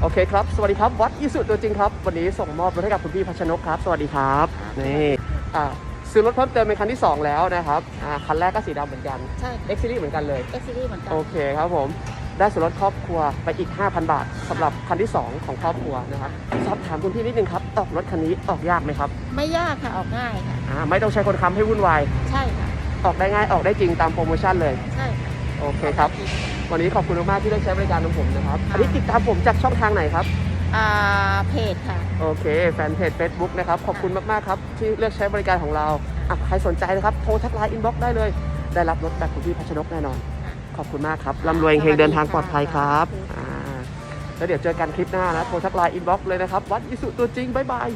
โอเคครับ สวัสดีครับวัดอิสุตัวจริงครับ วันนี้ส่งมอบรถให้กับคุณพี่พัชนกครับ สวัสดีครับ นี่อ่าซื้อรถเพิ่มเติมเป็นคันที่ 2 แล้วนะครับอ่าคันแรกก็สีดำเหมือนกัน ใช่ X Series เหมือนกันเลย เอ็กซิลี่เหมือนกัน โอเคครับผม ได้ส่วนลดครอบครัวไปอีก 5,000 บาทสำหรับคันที่ 2 ของครอบครัวนะครับสอบถามคุณพี่นิดนึงครับออกรถคันนี้ออกยากไหมครับไม่ยากค่ะออกง่ายค่ะ อ่าไม่ต้องใช้คนค้ำให้วุ่นวาย ใช่ค่ะ ออกได้ง่ายออกได้จริงตามโปรโมชั่นเลย ใช่ค่ะ โอเคครับ วันนี้ขอบคุณมากๆที่ได้ใช้บริการของผมนะครับ อันนี้ติดตามผมจากช่องทางไหนครับ อ่าเพจค่ะ โอเค แฟนเพจ Facebook นะครับ ขอบคุณมากๆครับ ที่เลือกใช้บริการของเราอะใครสนใจนะครับ โทรทักไลน์อินบ็อกซ์ได้เลย ได้รับรถแบบคุณพี่พัชนกแน่นอน ขอบคุณมากครับร่ำรวยเฮงๆเดินทางปลอดภัยครับอ่าแล้วเดี๋ยวเจอกันคลิปหน้านะ โทรทักไลน์อินบ็อกซ์เลยนะครับ วัดอิสุตัวจริงบ๊ายบาย